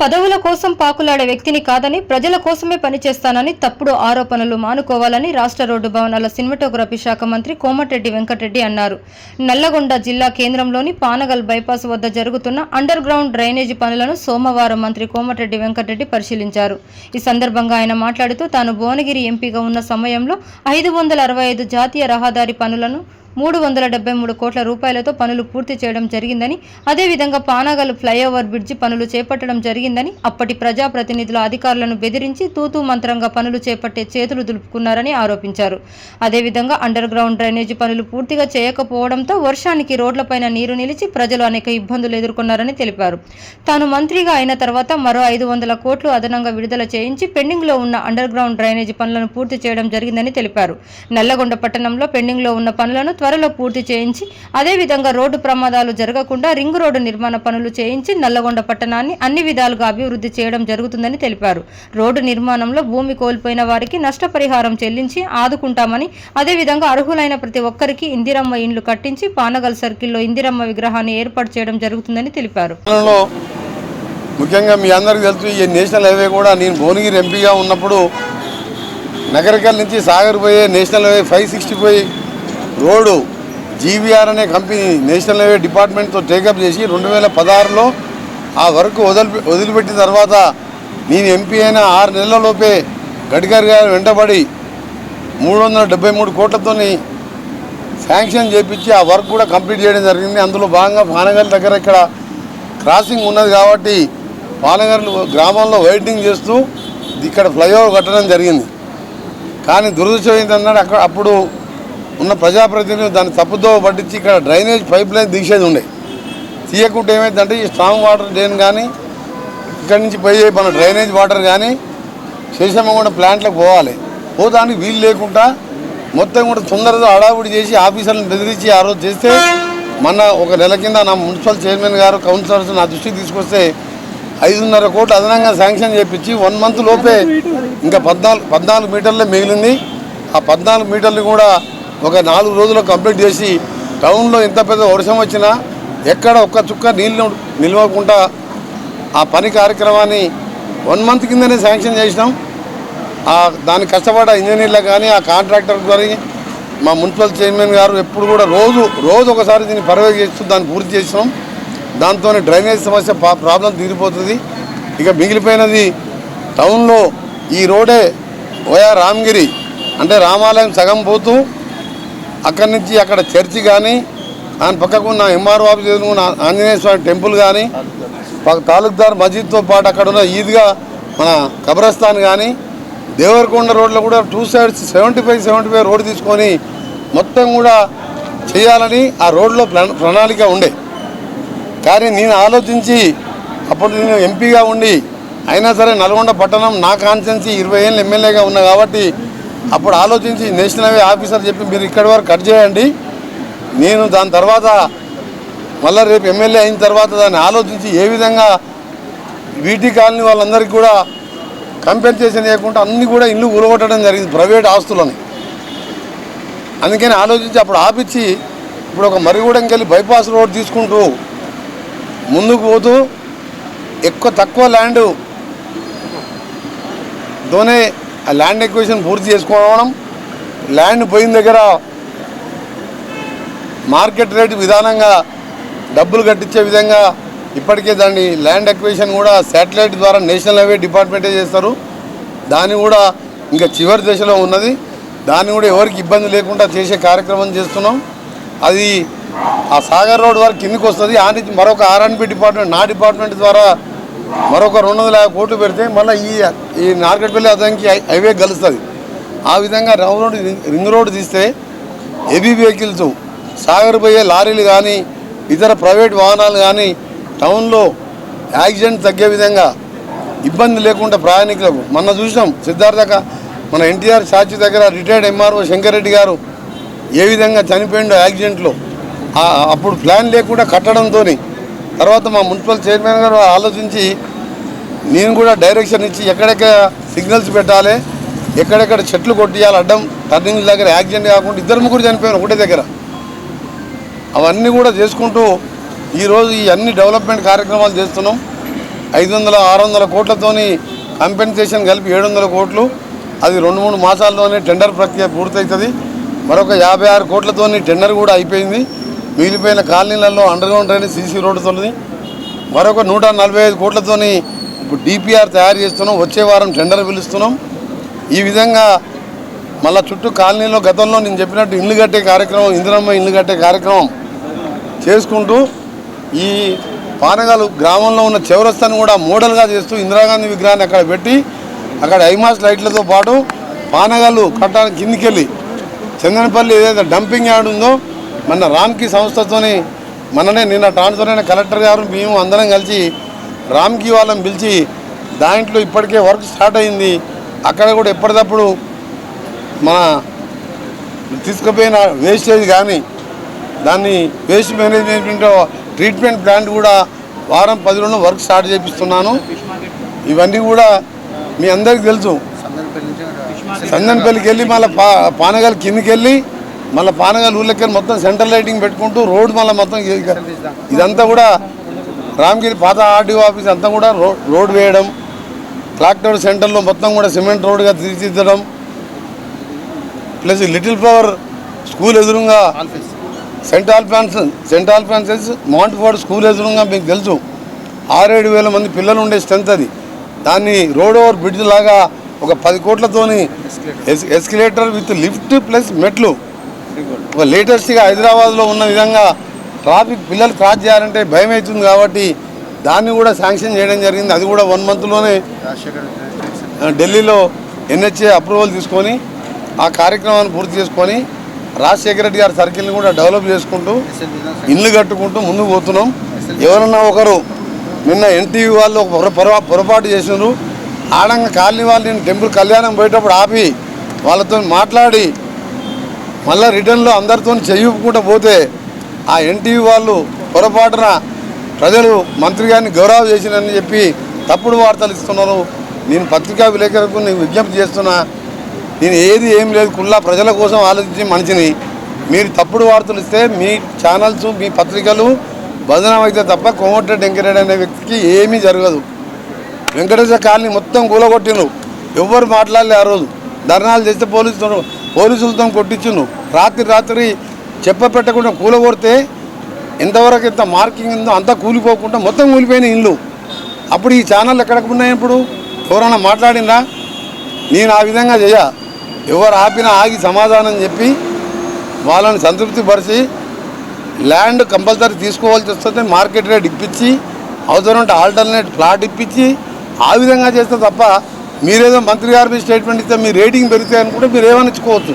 పదవుల కోసం పాకులాడే వ్యక్తిని కాదని ప్రజల కోసమే పనిచేస్తానని తప్పుడు ఆరోపణలు మానుకోవాలని రాష్ట్ర రోడ్డు భవనాల సినిమాటోగ్రఫీ శాఖ మంత్రి కోమటిరెడ్డి వెంకటరెడ్డి అన్నారు. నల్లగొండ జిల్లా కేంద్రంలోని పానగల్ బైపాస్ వద్ద జరుగుతున్న అండర్ గ్రౌండ్ డ్రైనేజీ పనులను సోమవారం మంత్రి కోమటిరెడ్డి వెంకటరెడ్డి పరిశీలించారు. ఈ సందర్భంగా ఆయన మాట్లాడుతూ తాను భువనగిరి ఎంపీగా ఉన్న సమయంలో ఐదు వందల అరవై ఐదు జాతీయ రహదారి పనులను మూడు వందల డెబ్బై మూడు కోట్ల రూపాయలతో పనులు పూర్తి చేయడం జరిగిందని అదేవిధంగా పానాగల్ ఫ్లైఓవర్ బ్రిడ్జి పనులు చేపట్టడం జరిగిందని అప్పటి ప్రజాప్రతినిధుల అధికారులను బెదిరించి తూతూ మంత్రంగా పనులు చేపట్టే చేతులు దులుపుకున్నారని ఆరోపించారు. అదేవిధంగా అండర్ గ్రౌండ్ డ్రైనేజీ పనులు పూర్తిగా చేయకపోవడంతో వర్షానికి రోడ్లపైన నీరు నిలిచి ప్రజలు అనేక ఇబ్బందులు ఎదుర్కొన్నారని తెలిపారు. తాను మంత్రిగా అయిన తర్వాత మరో ఐదు వందల కోట్లు అదనంగా విడుదల చేయించి పెండింగ్లో ఉన్న అండర్ గ్రౌండ్ డ్రైనేజీ పనులను పూర్తి చేయడం జరిగిందని తెలిపారు. నల్లగొండ పట్టణంలో పెండింగ్లో ఉన్న పనులను త్వరలో పూర్తి చేయించి అదేవిధంగా రోడ్డు ప్రమాదాలు జరగకుండా రింగ్ రోడ్డు నిర్మాణ పనులు చేయించి నల్లగొండ పట్టణాన్ని అన్ని విధాలుగా అభివృద్ధి చేయడం జరుగుతుందని తెలిపారు. రోడ్డు నిర్మాణంలో భూమి కోల్పోయిన వారికి నష్టపరిహారం చెల్లించి ఆదుకుంటామని అదేవిధంగా అర్హులైన ప్రతి ఒక్కరికి ఇందిరమ్మ ఇండ్లు కట్టించి పానగల్ సర్కిల్లో ఇందిరమ్మ విగ్రహాన్ని ఏర్పాటు చేయడం జరుగుతుందని తెలిపారు. ముఖ్యంగా మీ అందరికీ తెలుసు ఈ నేషనల్ హైవే కూడా నేను భువనగిరి ఎంపీగా ఉన్నప్పుడు నగరికల్ నుంచి సాగర్ పోయే national highway five sixty five road GVR అనే కంపెనీ నేషనల్ హైవే డిపార్ట్మెంట్తో టేకప్ చేసి రెండు వేల పదహారులో ఆ వర్క్ వదిలి వదిలిపెట్టిన తర్వాత నేను ఎంపీ అయిన ఆరు నెలలలోపే గడ్కర్ గారు వెంటబడి మూడు వందల డెబ్బై మూడు కోట్లతోని శాంక్షన్ చేపించి ఆ వర్క్ కూడా కంప్లీట్ చేయడం జరిగింది. అందులో భాగంగా పానగల్ దగ్గర ఇక్కడ క్రాసింగ్ ఉన్నది కాబట్టి పానగల్ గ్రామంలో వెయిటింగ్ చేస్తూ ఇక్కడ ఫ్లైఓవర్ కట్టడం జరిగింది. కానీ దురదృష్టం ఏంటన్నాడు అక్కడ అప్పుడు ఉన్న ప్రజాప్రతినిధులు దాన్ని తప్పుదో పట్టించి ఇక్కడ డ్రైనేజ్ పైప్ లైన్ తీసేది ఉండే. తీయకుంటే ఏమైందంటే ఈ స్ట్రాంగ్ వాటర్ డ్రైన్ కానీ ఇక్కడి నుంచి పోయే మన డ్రైనేజ్ వాటర్ కానీ శేషమ్మగూడ ప్లాంట్లకు పోవాలి. పోదానికి వీలు లేకుండా మొత్తం కూడా తొందరగా హడావుడి చేసి ఆఫీసర్లను బెదిరించి ఆ రోజు చేస్తే మొన్న ఒక నెల కింద నా మున్సిపల్ చైర్మన్ గారు కౌన్సిలర్స్ నా దృష్టికి తీసుకొస్తే ఐదున్నర కోట్లు అదనంగా శాంక్షన్ చేయించి వన్ మంత్ లోపే ఇంకా పద్నాలుగు పద్నాలుగు మీటర్లే మిగిలింది. ఆ పద్నాలుగు మీటర్లు కూడా ఒక నాలుగు రోజుల్లో కంప్లీట్ చేసి టౌన్లో ఎంత పెద్ద వర్షం వచ్చినా ఎక్కడ ఒక్క చుక్క నీళ్ళు నిల్వకుండా ఆ పని కార్యక్రమాన్ని వన్ మంత్ కిందనే శాంక్షన్ చేసినాం. ఆ దానికి కష్టపడ్డ ఇంజనీర్లకు కానీ ఆ కాంట్రాక్టర్ కానీ మా మున్సిపల్ చైర్మన్ గారు ఎప్పుడు కూడా రోజు రోజు ఒకసారి దీన్ని పర్యవేక్షిస్తూ దాన్ని పూర్తి చేసినాం. దాంతో డ్రైనేజ్ సమస్య పా- ప్రాబ్లం తీరిపోతుంది. ఇక మిగిలిపోయినది టౌన్లో ఈ రోడే ఓయా రామగిరి అంటే రామాలయం సగం పోతూ అక్కడి నుంచి అక్కడ చర్చి కానీ దాని పక్కకు ఉన్న ఎంఆర్ఓ ఆఫీస్ ఎదురుగా ఉన్న ఆంజనేయ స్వామి టెంపుల్ కానీ తాలూక్దార్ మసీద్తో పాటు అక్కడ ఉన్న ఈద్గా మన కబ్రస్థాన్ కానీ దేవరకొండ రోడ్లో కూడా two sides seventy five seventy five road తీసుకొని మొత్తం కూడా చేయాలని ఆ రోడ్లో ప్రణాళిక ఉండే. కానీ నేను ఆలోచించి అప్పుడు నేను ఎంపీగా ఉండి అయినా సరే నల్గొండ పట్టణం నా కాన్స్టెన్సీ ఇరవై ఏళ్ళు ఎమ్మెల్యేగా ఉన్నా కాబట్టి అప్పుడు ఆలోచించి నేషనల్ హైవే ఆఫీసర్ చెప్పి మీరు ఇక్కడి వరకు కట్ చేయండి. నేను దాని తర్వాత మళ్ళీ రేపు ఎమ్మెల్యే అయిన తర్వాత దాన్ని ఆలోచించి ఏ విధంగా వీటి కాలనీ వాళ్ళందరికీ కూడా కంపెన్సేషన్ చేయకుండా అన్ని కూడా ఇల్లు కూలగొట్టడం జరిగింది ప్రైవేట్ ఆస్తులని. అందుకని ఆలోచించి అప్పుడు ఆపించి ఇప్పుడు ఒక మరిగూడెంకి వెళ్ళి బైపాస్ రోడ్ తీసుకుంటూ ముందుకు పోతూ ఎక్కువ తక్కువ ల్యాండ్ తోనే ఆ ల్యాండ్ ఎక్విజిషన్ పూర్తి చేసుకోవడం ల్యాండ్ పోయిన దగ్గర మార్కెట్ రేట్ విధానంగా డబ్బులు కట్టించే విధంగా ఇప్పటికే దాన్ని ల్యాండ్ ఎక్వేషన్ కూడా శాటిలైట్ ద్వారా నేషనల్ హైవే డిపార్ట్మెంటే చేస్తారు. దాన్ని కూడా ఇంకా చివరి దశలో ఉన్నది. దాన్ని కూడా ఎవరికి ఇబ్బంది లేకుండా చేసే కార్యక్రమం చేస్తున్నాం. అది ఆ సాగర్ రోడ్ వరకు కిందికి వస్తుంది. ఆ నుంచి మరొక ఆర్ఎన్బి డిపార్ట్మెంట్ నా డిపార్ట్మెంట్ ద్వారా మరొక రెండు వందల యాభై కోట్లు పెడితే మళ్ళీ ఈ ఈ నార్కెట్పల్లి అదానికి హైవే కలుస్తుంది. ఆ విధంగా రౌండ్ రోడ్ రింగ్ రోడ్ తీస్తే హెవీ వెహికల్స్ సాగర్ పోయే లారీలు కానీ ఇతర ప్రైవేట్ వాహనాలు కానీ టౌన్లో యాక్సిడెంట్ తగ్గే విధంగా ఇబ్బంది లేకుండా ప్రయాణికులకు మొన్న చూసినాం. సిద్ధార్థ మన ఎన్టీఆర్ సాక్షి దగ్గర రిటైర్డ్ ఎంఆర్ఓ శంకర్రెడ్డి గారు ఏ విధంగా చనిపోయిండో యాక్సిడెంట్లో. అప్పుడు ప్లాన్ లేకుండా కట్టడంతో తర్వాత మా మున్సిపల్ చైర్మన్ గారు ఆలోచించి నేను కూడా డైరెక్షన్ ఇచ్చి ఎక్కడెక్కడ సిగ్నల్స్ పెట్టాలి ఎక్కడెక్కడ చెట్లు కొట్టియాలి అడ్డం టర్నింగ్ దగ్గర యాక్సిడెంట్ కాకుండా ఇద్దరు ముగ్గురు చనిపోయారు ఒకటే దగ్గర. అవన్నీ కూడా చేసుకుంటూ ఈరోజు ఈ అన్ని డెవలప్మెంట్ కార్యక్రమాలు చేస్తున్నాం. ఐదు వందల ఆరు వందల కోట్లతోని కంపెన్సేషన్ కలిపి ఏడు వందల కోట్లు. అది రెండు మూడు మాసాల్లోనే టెండర్ ప్రక్రియ పూర్తవుతుంది మరొక యాభై ఆరు కోట్లతోని టెండర్ కూడా అయిపోయింది. మిగిలిపోయిన కాలనీలలో అండర్గ్రౌండ్ డ్రైనేజ్ సీసీ రోడ్డుతోని మరొక నూట నలభై ఐదు కోట్లతోని ఇప్పుడు డిపిఆర్ తయారు చేస్తున్నాం. వచ్చే వారం టెండర్ పిలుస్తున్నాం. ఈ విధంగా మళ్ళా చుట్టూ కాలనీలో గతంలో నేను చెప్పినట్టు ఇల్లు కట్టే కార్యక్రమం ఇందిరమ్మ ఇల్లు కట్టే కార్యక్రమం చేసుకుంటూ ఈ పానగాలు గ్రామంలో ఉన్న చివరస్థాన్ని కూడా మోడల్గా చేస్తూ ఇందిరాగాంధీ విగ్రహాన్ని అక్కడ పెట్టి అక్కడ ఐమాస్ లైట్లతో పాటు పానగాలు కట్టడానికి కిందికెళ్ళి. చందనపల్లి ఏదైతే డంపింగ్ యార్డ్ ఉందో మన రామ్కి సంస్థతోని మననే నిన్న ట్రాన్స్ఫర్ అయిన కలెక్టర్ గారు మేము అందరం కలిసి రామ్కి వాళ్ళని పిలిచి దాంట్లో ఇప్పటికే వర్క్ స్టార్ట్ అయింది. అక్కడ కూడా ఎప్పటికప్పుడు మన తీసుకుపోయిన వేస్టేజ్ కానీ దాన్ని వేస్ట్ మేనేజ్మెంట్ ట్రీట్మెంట్ ప్లాంట్ కూడా వారం పది రోజులు వర్క్ స్టార్ట్ చేపిస్తున్నాను. ఇవన్నీ కూడా మీ అందరికీ తెలుసు. సందన్పల్లికి వెళ్ళి మళ్ళీ పా పానగల్ కిందికి వెళ్ళి మళ్ళీ పానగాలు ఊళ్ళకి మొత్తం సెంట్రల్ లైటింగ్ పెట్టుకుంటూ రోడ్ మళ్ళీ మొత్తం ఇదంతా కూడా రామగిరి పాత ఆర్డీఓ ఆఫీస్ అంతా కూడా రోడ్ వేయడం క్లాక్ టవర్ సెంటర్లో మొత్తం కూడా సిమెంట్ రోడ్గా తీర్చిదిద్దడం ప్లస్ లిటిల్ ఫ్లవర్ స్కూల్ ఎదురుగా Saint Alphons Saint Alphonsus Mount Ford School ఎదురుగా మీకు తెలుసు. ఆరేడు వేల మంది పిల్లలు ఉండే స్ట్రెంత్ అది. దాన్ని రోడ్ ఓవర్ బ్రిడ్జ్ లాగా ఒక పది కోట్లతోని ఎస్ ఎస్కిలేటర్ విత్ లిఫ్ట్ ప్లస్ మెట్లు లేటెస్ట్గా హైదరాబాద్లో ఉన్న విధంగా ట్రాఫిక్ పిల్లలు క్రాస్ చేయాలంటే భయం అవుతుంది కాబట్టి దాన్ని కూడా శాంక్షన్ చేయడం జరిగింది. అది కూడా వన్ మంత్లోనే ఢిల్లీలో ఎన్హెచ్ఏ అప్రూవల్ తీసుకొని ఆ కార్యక్రమాన్ని పూర్తి చేసుకొని రాజశేఖర రెడ్డి గారి సర్కిల్ని కూడా డెవలప్ చేసుకుంటూ ఇల్లు కట్టుకుంటూ ముందుకు పోతున్నాం. ఎవరన్నా ఒకరు నిన్న ఎన్టీవీ వాళ్ళు పొరపాటు చేసినారు. ఆడంగా కాలనీ వాళ్ళు నేను టెంపుల్ కళ్యాణం పోయేటప్పుడు ఆపి వాళ్ళతో మాట్లాడి మళ్ళీ రిటర్న్లో అందరితో చేయకుండా పోతే ఆ ఎన్టీవీ వాళ్ళు పొరపాటున ప్రజలు మంత్రి గారిని గౌరవ చేసినని చెప్పి తప్పుడు వార్తలు ఇస్తున్నారు. నేను పత్రికా విలేకరులకు నేను విజ్ఞప్తి చేస్తున్నా నేను ఏది ఏం లేదు కుల్లా ప్రజల కోసం ఆలోచించి మనిషిని. మీరు తప్పుడు వార్తలు ఇస్తే మీ ఛానల్స్ మీ పత్రికలు బదనం అయితే తప్ప కోమటిరెడ్డి వెంకరెడ్డి అనే వ్యక్తికి ఏమీ జరగదు. వెంకటేశ్వర కాలనీ మొత్తం కూలగొట్టిను ఎవ్వరు మాట్లాడలే ఆ రోజు. ధర్నాలు చేస్తే పోలీసులు పోలీసులతో కొట్టించును. రాత్రి రాత్రి చెప్ప పెట్టకుండా కూలగొడితే ఎంతవరకు ఇంత మార్కింగ్ ఉందో అంతా కూలిపోకుండా మొత్తం కూలిపోయిన ఇల్లు. అప్పుడు ఈ ఛానల్ ఎక్కడికి ఉన్నాయి ఇప్పుడు? ఎవరైనా మాట్లాడిందా? నేను ఆ విధంగా చేయ. ఎవరు ఆపినా ఆగి సమాధానం చెప్పి వాళ్ళని సంతృప్తిపరిచి ల్యాండ్ కంపల్సరీ తీసుకోవాల్సి వస్తుంది మార్కెట్ రేట్ ఇప్పించి అవసరం ఉంటే ఆల్టర్నేట్ ప్లాట్ ఇప్పించి ఆ విధంగా చేస్తే తప్ప మీరేదో మంత్రి గారి స్టేట్మెంట్ ఇస్తే మీ రేటింగ్ పెరుగుతాయని అనుకుంటే మీరు ఏమని ఇచ్చుకోవచ్చు